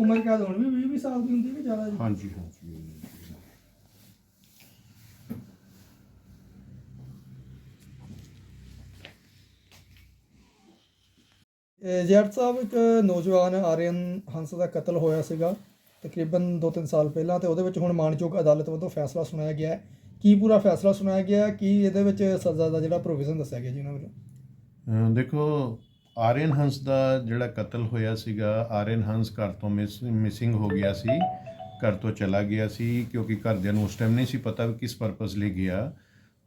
ਉਮਰ ਕੈਦ ਹੁਣ ਵੀ 20 20 ਸਾਲ ਦੀ ਹੁੰਦੀ ਕਿ ਜ਼ਿਆਦਾ ਜੀ? ਹਾਂਜੀ ਹਾਂਜੀ। ਇਹ ਜੱਟ ਸਾਹਿਬ ਇੱਕ ਨੌਜਵਾਨ ਆਰੀਅਨ ਹੰਸ ਦਾ ਕਤਲ ਹੋਇਆ ਸੀਗਾ ਤਕਰੀਬਨ 2-3 ਸਾਲ ਪਹਿਲਾਂ ਤੇ ਉਹਦੇ ਵਿੱਚ ਹੁਣ ਮਾਨਯੋਗ ਅਦਾਲਤ ਵੱਲੋਂ ਫੈਸਲਾ ਸੁਣਾਇਆ ਗਿਆ ਹੈ। ਕੀ ਪੂਰਾ ਫੈਸਲਾ ਸੁਣਾਇਆ ਗਿਆ? ਕੀ ਇਹਦੇ ਵਿੱਚ ਸਜ਼ਾ ਦਾ ਜਿਹੜਾ ਪ੍ਰੋਵੀਜ਼ਨ ਦੱਸਿਆ ਗਿਆ ਜੀ ਉਹਨਾਂ ਵੱਲੋਂ? ਦੇਖੋ ਆਰੀਅਨ ਹੰਸ ਦਾ ਜਿਹੜਾ ਕਤਲ ਹੋਇਆ ਸੀਗਾ, ਆਰੀਅਨ ਹੰਸ ਘਰ ਤੋਂ ਮਿਸਿੰਗ ਹੋ ਗਿਆ ਸੀ, ਘਰ ਤੋਂ ਚਲਾ ਗਿਆ ਸੀ, ਕਿਉਂਕਿ ਘਰਦਿਆਂ ਨੂੰ ਉਸ ਟਾਈਮ ਨਹੀਂ ਸੀ ਪਤਾ ਵੀ ਕਿਸ ਪਰਪਸ ਲਈ ਗਿਆ।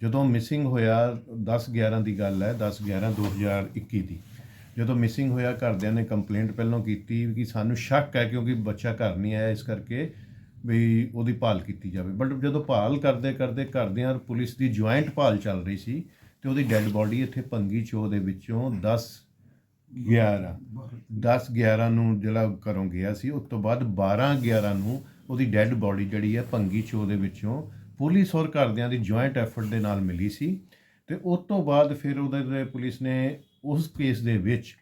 ਜਦੋਂ ਮਿਸਿੰਗ ਹੋਇਆ 10 11 ਦੀ ਗੱਲ ਹੈ 10 11 2021 ਦੀ। ਜਦੋਂ ਮਿਸਿੰਗ ਹੋਇਆ, ਘਰਦਿਆਂ ਨੇ ਕੰਪਲੇਂਟ ਪਹਿਲਾਂ ਕੀਤੀ ਕਿ ਸਾਨੂੰ ਸ਼ੱਕ ਹੈ ਕਿਉਂਕਿ ਬੱਚਾ ਘਰ ਨਹੀਂ ਆਇਆ, ਇਸ ਕਰਕੇ ਵੀ ਉਹਦੀ ਭਾਲ ਕੀਤੀ ਜਾਵੇ। ਬਟ ਜਦੋਂ ਭਾਲ ਕਰਦੇ ਕਰਦੇ ਘਰਦਿਆਂ ਪੁਲਿਸ ਦੀ ਜੁਆਇੰਟ ਭਾਲ ਚੱਲ ਰਹੀ ਸੀ, ਤੇ ਉਹਦੀ ਡੈੱਡ ਬੋਡੀ ਇੱਥੇ ਪੰਗੀ ਚੋ ਦੇ ਵਿੱਚੋਂ 10 11 10 11 ਨੂੰ ਜਿਹੜਾ ਘਰੋਂ ਗਿਆ ਸੀ ਉਸ ਤੋਂ ਬਾਅਦ 12 11 ਨੂੰ ਉਹਦੀ ਡੈੱਡ ਬੋਡੀ ਜਿਹੜੀ ਹੈ ਪੰਗੀ ਚੋ ਦੇ ਵਿੱਚੋਂ ਪੁਲਿਸ ਔਰ ਘਰਦਿਆਂ ਦੀ ਜੁਆਇੰਟ ਐਫਰਟ ਦੇ ਨਾਲ ਮਿਲੀ ਸੀ ਤੇ ਉਸ ਤੋਂ ਬਾਅਦ ਫਿਰ ਉਹਦੇ ਪੁਲਿਸ ਨੇ ਉਸ ਕੇਸ ਦੇ ਵਿੱਚ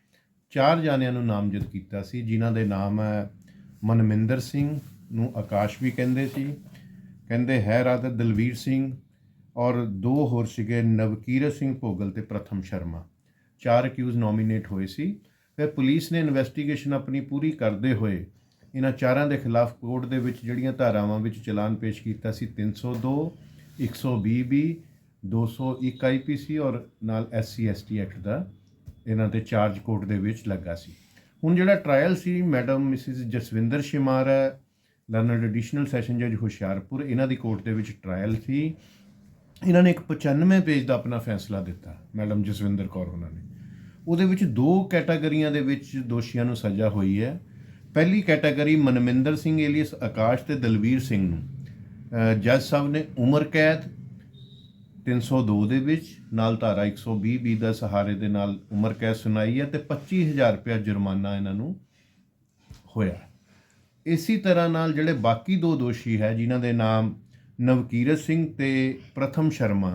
ਚਾਰ ਜਾਣਿਆਂ ਨੂੰ ਨਾਮਜ਼ਦ ਕੀਤਾ ਸੀ ਜਿਨ੍ਹਾਂ ਦੇ ਨਾਮ ਹੈ ਮਨਮਿੰਦਰ ਸਿੰਘ ਨੂੰ ਆਕਾਸ਼ ਵੀ ਕਹਿੰਦੇ ਸੀ ਕਹਿੰਦੇ ਹੈ ਰਾਤ ਦਲਵੀਰ ਸਿੰਘ ਔਰ ਦੋ ਹੋਰ ਸੀਗੇ ਨਵਕੀਰਤ ਸਿੰਘ ਭੋਗਲ ਤੇ ਪ੍ਰਥਮ ਸ਼ਰਮਾ। ਚਾਰ ਅਕਿਊਜ਼ ਨੋਮੀਨੇਟ ਹੋਏ ਸੀ। ਫਿਰ ਪੁਲਿਸ ਨੇ ਇਨਵੈਸਟੀਗੇਸ਼ਨ ਆਪਣੀ ਪੂਰੀ ਕਰਦੇ ਹੋਏ ਇਹਨਾਂ ਚਾਰਾਂ ਦੇ ਖਿਲਾਫ ਕੋਰਟ ਦੇ ਵਿੱਚ ਜਿਹੜੀਆਂ ਧਾਰਾਵਾਂ ਵਿੱਚ ਚਲਾਨ ਪੇਸ਼ ਕੀਤਾ ਸੀ 302 120 ਬੀ 201 ਆਈਪੀਸੀ ਔਰ ਨਾਲ ਐਸਸੀ ਐਸਟੀ ਐਕਟ ਦਾ ਇਹਨਾਂ ਤੇ ਚਾਰਜ ਕੋਰਟ ਦੇ ਵਿੱਚ ਲੱਗਾ ਸੀ। ਹੁਣ ਜਿਹੜਾ ਟ੍ਰਾਇਲ ਸੀ ਮੈਡਮ ਮਿਸਿਸ ਜਸਵਿੰਦਰ ਸ਼ਿਮਾਰ ਹੈ ਲਰਨਡ ਐਡੀਸ਼ਨਲ ਸੈਸ਼ਨ ਜੱਜ ਹੁਸ਼ਿਆਰਪੁਰ, ਇਹਨਾਂ ਦੀ ਕੋਰਟ ਦੇ ਵਿੱਚ ਟ੍ਰਾਇਲ ਸੀ। ਇਹਨਾਂ ਨੇ ਇੱਕ 95 ਪੇਜ ਦਾ ਆਪਣਾ ਫੈਸਲਾ ਦਿੱਤਾ ਮੈਡਮ ਜਸਵਿੰਦਰ ਕੌਰ ਉਹਨਾਂ ਨੇ। ਉਹਦੇ ਵਿੱਚ ਦੋ ਕੈਟਾਗਰੀਆਂ ਦੇ ਵਿੱਚ ਦੋਸ਼ੀਆਂ ਨੂੰ ਸਜ਼ਾ ਹੋਈ ਹੈ। ਪਹਿਲੀ ਕੈਟਾਗਰੀ ਮਨਮਿੰਦਰ ਸਿੰਘ ਏਲੀਅਸ, ਆਕਾਸ਼ ਤੇ ਦਲਵੀਰ ਸਿੰਘ ਨੂੰ। ਜੱਜ ਸਾਹਿਬ ਨੇ ਉਮਰ ਕੈਦ 302 ਦੇ ਵਿੱਚ, ਨਾਲ ਧਾਰਾ 120 ਬੀ ਦਾ ਸਹਾਰੇ ਦੇ ਨਾਲ ਉਮਰ ਕੈਦ ਸੁਣਾਈ ਹੈ ਤੇ 25000 ਰੁਪਇਆ ਜੁਰਮਾਨਾ ਇਹਨਾਂ ਨੂੰ ਹੋਇਆ ਇਸੇ ਤਰ੍ਹਾਂ ਨਾਲ ਜਿਹੜੇ ਬਾਕੀ ਦੋ ਦੋਸ਼ੀ ਹੈ, ਜਿਨ੍ਹਾਂ ਦੇ ਨਾਮ ਨਵਕੀਰਤ ਸਿੰਘ ਤੇ ਪ੍ਰਥਮ ਸ਼ਰਮਾ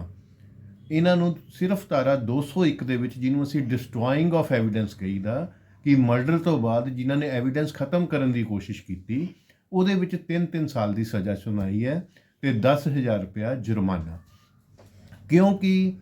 ਇਹਨਾਂ ਨੂੰ ਸਿਰਫ ਧਾਰਾ 201 ਦੇ ਵਿੱਚ ਜਿਹਨੂੰ ਅਸੀਂ ਡਿਸਟਰੋਇੰਗ ਆਫ ਐਵੀਡੈਂਸ ਕਹੀਦਾ, ਕਿ ਮਰਡਰ ਤੋਂ ਬਾਅਦ ਜਿਨ੍ਹਾਂ ਨੇ ਐਵੀਡੈਂਸ ਖਤਮ ਕਰਨ ਦੀ ਕੋਸ਼ਿਸ਼ ਕੀਤੀ, ਉਹਦੇ ਵਿੱਚ 3-3 ਸਾਲ ਦੀ ਸਜ਼ਾ ਸੁਣਾਈ ਹੈ ਤੇ 10000 ਰੁਪਇਆ ਜੁਰਮਾਨਾ। ਕਿਉਂਕਿ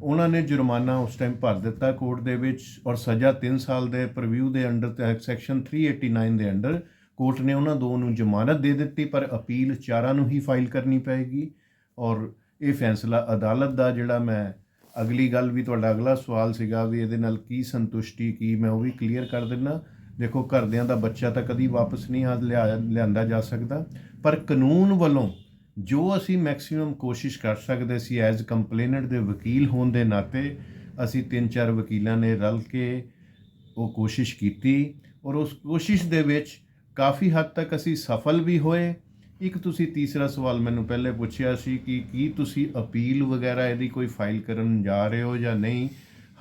ਉਹਨਾਂ ਨੇ ਜੁਰਮਾਨਾ ਉਸ ਟਾਈਮ ਭਰ ਦਿੱਤਾ ਕੋਰਟ ਦੇ ਵਿੱਚ ਔਰ ਸਜ਼ਾ 3 ਸਾਲ ਦੇ ਪ੍ਰੀਵਿਊ ਦੇ ਅੰਡਰ ਤੇ ਸੈਕਸ਼ਨ 389 ਦੇ ਅੰਡਰ ਕੋਰਟ ਨੇ ਉਹਨਾਂ ਦੋ ਨੂੰ ਜ਼ਮਾਨਤ ਦੇ ਦਿੱਤੀ, ਪਰ ਅਪੀਲ ਚਾਰਾਂ ਨੂੰ ਹੀ ਫਾਈਲ ਕਰਨੀ ਪਏਗੀ ਔਰ ਇਹ ਫੈਸਲਾ ਅਦਾਲਤ ਦਾ ਜਿਹੜਾ ਮੈਂ ਅਗਲੀ ਗੱਲ ਵੀ ਤੁਹਾਡਾ ਅਗਲਾ ਸਵਾਲ ਸੀਗਾ ਵੀ ਇਹਦੇ ਨਾਲ ਕੀ ਸੰਤੁਸ਼ਟੀ, ਕੀ ਮੈਂ ਉਹ ਵੀ ਕਲੀਅਰ ਕਰ ਦਿੰਨਾ। ਦੇਖੋ, ਘਰਦਿਆਂ ਦਾ ਬੱਚਾ ਤਾਂ ਕਦੀ ਵਾਪਸ ਨਹੀਂ ਆ ਲਿਆ, ਲਿਆਂਦਾ ਜਾ ਸਕਦਾ। ਪਰ ਕਾਨੂੰਨ ਵੱਲੋਂ ਜੋ ਅਸੀਂ ਮੈਕਸਿਮਮ ਕੋਸ਼ਿਸ਼ ਕਰ ਸਕਦੇ ਸੀ ਐਜ਼ ਕੰਪਲੇਨੈਂਟ ਦੇ ਵਕੀਲ ਹੋਣ ਦੇ ਨਾਤੇ, ਅਸੀਂ ਤਿੰਨ ਚਾਰ ਵਕੀਲਾਂ ਨੇ ਰਲ ਕੇ ਉਹ ਕੋਸ਼ਿਸ਼ ਕੀਤੀ ਔਰ ਉਸ ਕੋਸ਼ਿਸ਼ ਦੇ ਵਿੱਚ ਕਾਫੀ ਹੱਦ ਤੱਕ ਅਸੀਂ ਸਫਲ ਵੀ ਹੋਏ। ਇੱਕ ਤੁਸੀਂ ਤੀਸਰਾ ਸਵਾਲ ਮੈਨੂੰ ਪਹਿਲੇ ਪੁੱਛਿਆ ਸੀ ਕਿ ਕੀ ਤੁਸੀਂ ਅਪੀਲ ਵਗੈਰਾ ਇਹਦੀ ਕੋਈ ਫਾਈਲ ਕਰਨ ਜਾ ਰਹੇ ਹੋ ਜਾਂ ਨਹੀਂ?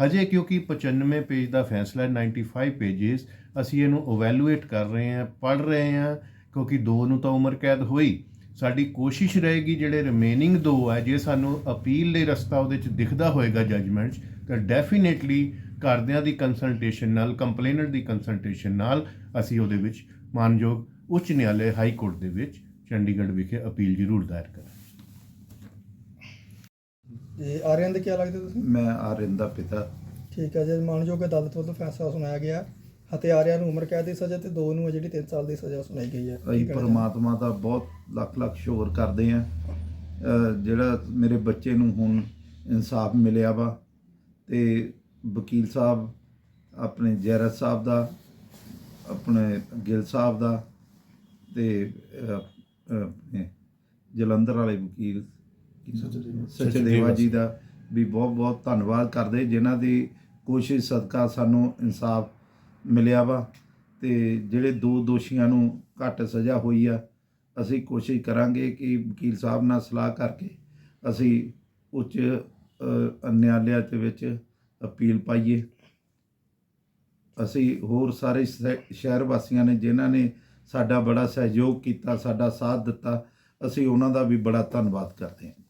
ਹਜੇ ਕਿਉਂਕਿ 95 ਪੇਜ ਦਾ ਫੈਸਲਾ ਹੈ 95 ਪੇजेस ਅਸੀਂ ਇਹਨੂੰ ਇਵੈਲੂਏਟ ਕਰ ਰਹੇ ਹਾਂ ਪੜ ਰਹੇ ਹਾਂ, ਕਿਉਂਕਿ ਦੋ ਨੂੰ ਤਾਂ ਉਮਰ ਕੈਦ ਹੋਈ। ਸਾਡੀ ਕੋਸ਼ਿਸ਼ ਰਹੇਗੀ, ਜਿਹੜੇ ਰਿਮੇਨਿੰਗ ਦੋ ਹੈ ਜੇ ਸਾਨੂੰ ਅਪੀਲ ਲਈ ਰਸਤਾ ਉਹਦੇ ਚ ਦਿਖਦਾ ਹੋਏਗਾ ਜਜਮੈਂਟ ਤਾਂ ਡੈਫੀਨੇਟਲੀ ਘਰਦਿਆਂ ਦੀ ਕੰਸਲਟੇਸ਼ਨ ਨਾਲ ਕੰਪਲੇਨਰ ਦੀ ਕੰਸਲਟੇਸ਼ਨ ਨਾਲ ਅਸੀਂ ਉਹਦੇ ਵਿੱਚ ਮਾਨਯੋਗ ਉੱਚ ਨਿਆਲੇ ਹਾਈ ਕੋਰਟ ਦੇ ਵਿੱਚ ਚੰਡੀਗੜ੍ਹ ਵਿਖੇ ਅਪੀਲ ਜ਼ਰੂਰ ਦਾਇਰ ਕਰਾਂਗੇ। ਤੇ ਆਰੀਅਨ ਦੇ ਕੀ ਲੱਗਦੇ ਤੁਸੀਂ? ਮੈਂ ਆਰਿੰਦ ਦਾ ਪਿਤਾ। ਠੀਕ ਹੈ ਜੀ ਮਾਨਯੋਗ ਅਦਾਲਤ ਵੱਲੋਂ ਫੈਸਲਾ ਸੁਣਾਇਆ ਗਿਆ ਅਤੇ ਆਰਿਆ ਨੂੰ ਉਮਰ ਕੈਦ ਦੀ ਸਜ਼ਾ ਤੇ ਦੋ ਨੂੰ ਜਿਹੜੀ 3 ਸਾਲ ਦੀ ਸਜ਼ਾ ਸੁਣਾਈ ਗਈ ਹੈ। ਅਸੀਂ ਪਰਮਾਤਮਾ ਦਾ ਬਹੁਤ ਲੱਖ ਲੱਖ ਸ਼ੁਕਰ ਕਰਦੇ ਆ ਜਿਹੜਾ ਮੇਰੇ ਬੱਚੇ ਨੂੰ ਹੁਣ ਇਨਸਾਫ ਮਿਲਿਆ ਵਾ ਤੇ ਵਕੀਲ ਸਾਹਿਬ ਆਪਣੇ ਜੈਰਤ ਸਾਹਿਬ ਦਾ ਆਪਣੇ ਗਿੱਲ ਸਾਹਿਬ ਦਾ ਤੇ ਅਹ, ਜਲੰਧਰ ਵਾਲੇ ਵਕੀਲ ਸਚਦੇਵਾ। ਜੀ ਦਾ ਵੀ ਬਹੁਤ ਬਹੁਤ ਧੰਨਵਾਦ ਕਰਦੇ ਜਿਨ੍ਹਾਂ ਦੀ ਕੋਸ਼ਿਸ਼ ਸਦਕਾ ਸਾਨੂੰ ਇਨਸਾਫ ਮਿਲਿਆ ਵਾ ਤੇ ਜਿਹੜੇ ਦੋ ਦੋਸ਼ੀਆਂ ਨੂੰ ਘੱਟ ਸਜ਼ਾ ਹੋਈ ਆ ਅਸੀਂ ਕੋਸ਼ਿਸ਼ ਕਰਾਂਗੇ ਕਿ ਵਕੀਲ ਸਾਹਿਬ ਨਾਲ ਸਲਾਹ ਕਰਕੇ ਅਸੀਂ ਉੱਚ ਅ, ਨਿਆਲਿਆ ਦੇ ਵਿੱਚ ਅਪੀਲ ਪਾਈਏ। ਅਸੀਂ ਹੋਰ ਸਾਰੇ ਸ਼ਹਿ- ਸ਼ਹਿਰ ਵਾਸੀਆਂ ਨੇ ਜਿਨ੍ਹਾਂ ਨੇ ਸਾਡਾ ਬੜਾ ਸਹਿਯੋਗ ਕੀਤਾ, ਸਾਡਾ ਸਾਥ ਦਿੱਤਾ। ਅਸੀਂ ਉਹਨਾਂ ਦਾ ਵੀ ਬੜਾ ਧੰਨਵਾਦ ਕਰਦੇ ਹਾਂ।